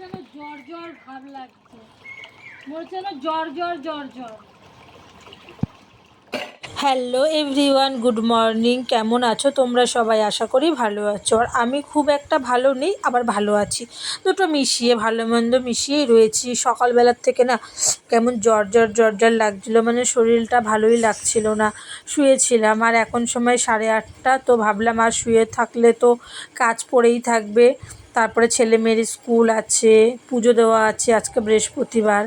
যেন জ্বর জ্বর ভাব লাগছে। জ্বর জ্বর জ্বর জ্বর। হ্যালো এভরিওয়ান গুড মর্নিং কেমন আছো? তোমরা সবাই আশা করি ভালো আছো। আর আমি খুব একটা ভালো নেই, আবার ভালো আছি। দুটো মিশিয়ে, ভালো মন্দ মিশিয়েই রয়েছি। সকালবেলার থেকে না কেমন জ্বর জ্বর জ্বর জ্বর লাগছিল মানে শরীরটা ভালোই লাগছিল না। শুয়েছিলাম, আর এখন সময় সাড়ে আটটা, তো ভাবলাম আর শুয়ে থাকলে তো কাজ পড়েই থাকবে। তারপরে ছেলে মেয়ের স্কুল আছে, পুজো দেওয়া আছে আজকে বৃহস্পতিবার।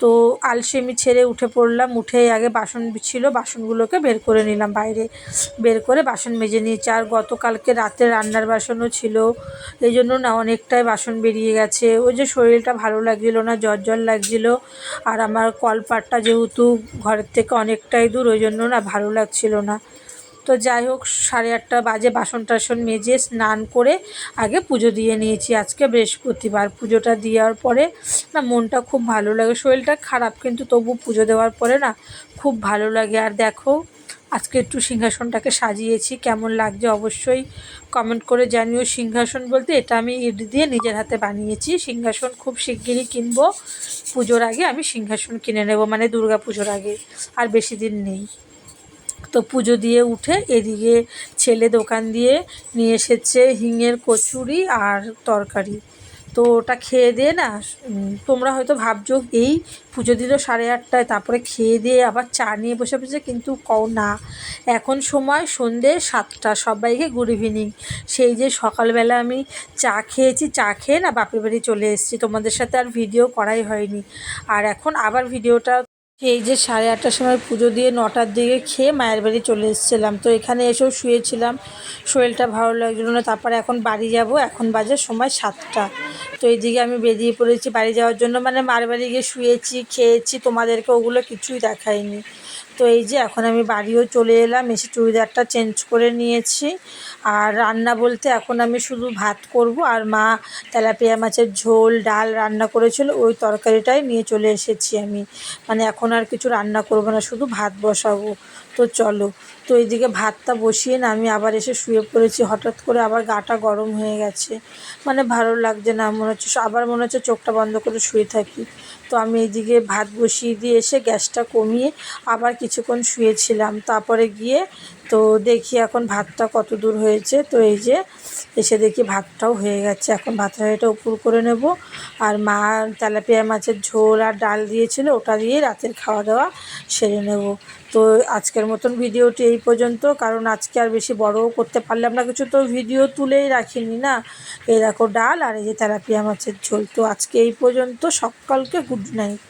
তো আলসেমি ছেড়ে উঠে পড়লাম উঠে আগে বাসন ছিল, বাসনগুলোকে বের করে নিলাম বাইরে। বের করে বাসন মেজে নিয়েছি। আর গতকালকে রাতে রান্নার বাসনও ছিল। এই জন্য না অনেকটাই বাসন বেরিয়ে গেছে। ওই যে শরীরটা ভালো লাগছিল না, জ্বর জ্বর লাগছিল। আর আমার কলপাটটা যেহেতু ঘরের থেকে অনেকটাই দূর, ওই জন্য না ভালো লাগছিল না। তো যাই হোক, সাড়ে আটটা বাজে বাসন টাসন মেজে স্নান করে আগে পুজো দিয়ে নিয়েছি। আজকে বৃহস্পতিবার, পুজোটা দেওয়ার পরে না মনটা খুব ভালো লাগে। শরীরটা খারাপ কিন্তু তবু পুজো দেওয়ার পরে না খুব ভালো লাগে। আর দেখো, আজকে একটু সিংহাসনটাকে সাজিয়েছি। কেমন লাগছে অবশ্যই কমেন্ট করে জানিও। সিংহাসন বলতে এটা আমি ইট দিয়ে নিজের হাতে বানিয়েছি। সিংহাসন খুব শিগগিরই কিনবো। পুজোর আগে আমি সিংহাসন কিনে নেব মানে দুর্গা পুজোর আগে। আর বেশি দিন নেই। তো পুজো দিয়ে উঠে এদিকে ছেলে দোকান দিয়ে নিয়ে এসেছে হিঙের কচুরি আর তরকারি। তো ওটা খেয়ে দিয়ে না তোমরা হয়তো ভাবছ, এই পুজো দিল সাড়ে আটটায়, তারপরে খেয়ে দিয়ে আবার চা নিয়ে বসে বসে কিন্তু কও না। এখন সময় সন্ধে সাতটা, সবাইকে গুড ইভিনিং। সেই যে সকালবেলা আমি চা খেয়েছি, চা খেয়ে না বাপের বাড়ি চলে এসেছি। তোমাদের সাথে আর ভিডিও করাই হয়নি। আর এখন আবার ভিডিওটা এই যে সাড়ে আটটার সময় পুজো দিয়ে নটার দিকে খেয়ে মায়ের বাড়ি চলে এসেছিলাম। তো এখানে এসেও শুয়েছিলাম। শরীরটা ভালো লাগছিল না। তারপরে এখন বাড়ি যাব। এখন বাজে সময় সাতটা। তো এইদিকে আমি বেরিয়ে পড়েছি বাড়ি যাওয়ার জন্য। মানে মায়ের বাড়ি গিয়ে শুয়েছি, খেয়েছি। তোমাদেরকে ওগুলো কিছুই দেখাইনি। তো এই যে এখন আমি বাড়িও চলে এলাম, এসে চুড়িদারটা চেঞ্জ করে নিয়েছি। আর রান্না বলতে এখন আমি শুধু ভাত করব আর মা তেলাপিয়া মাছের ঝোল, ডাল রান্না করেছিল, ওই তরকারিটাই নিয়ে চলে এসেছি আমি। মানে এখন আর কিছু রান্না করব না, শুধু ভাত বসাবো। তো চলো, তো এইদিকে ভাতটা বসিয়ে না আমি আবার এসে শুয়ে পড়েছি, হঠাৎ করে আবার গাটা গরম হয়ে গেছে। মানে ভালো লাগছে না, মনে হচ্ছে আবার মনে হচ্ছে চোখটা বন্ধ করে শুয়ে থাকি। তো আমি এদিকে ভাত বসিয়ে দিয়ে এসে গ্যাসটা কমিয়ে আবার কিছুক্ষণ শুয়েছিলাম। তারপরে গিয়ে তো দেখি এখন ভাতটা কত দূর হয়েছে। তো এই যে এসে দেখি ভাতটাও হয়ে গেছে। এখন ভাতটা এটা উপর করে নেব। আর মা তেলাপিয়া মাছের ঝোল আর ডাল দিয়েছিল, ওটা দিয়ে রাতের খাওয়া দাওয়া সেরে নেব। তো আজকের মতন ভিডিওটি এই পর্যন্ত। কারণ আজকে আর বেশি বড়ও করতে পারলাম না কিছু। তো ভিডিও তুলেই রাখিনি না। এই দেখো ডাল আর এই যে তেলাপিয়া মাছের ঝোল। তো আজকে এই পর্যন্ত। সকালকে গুড নাইট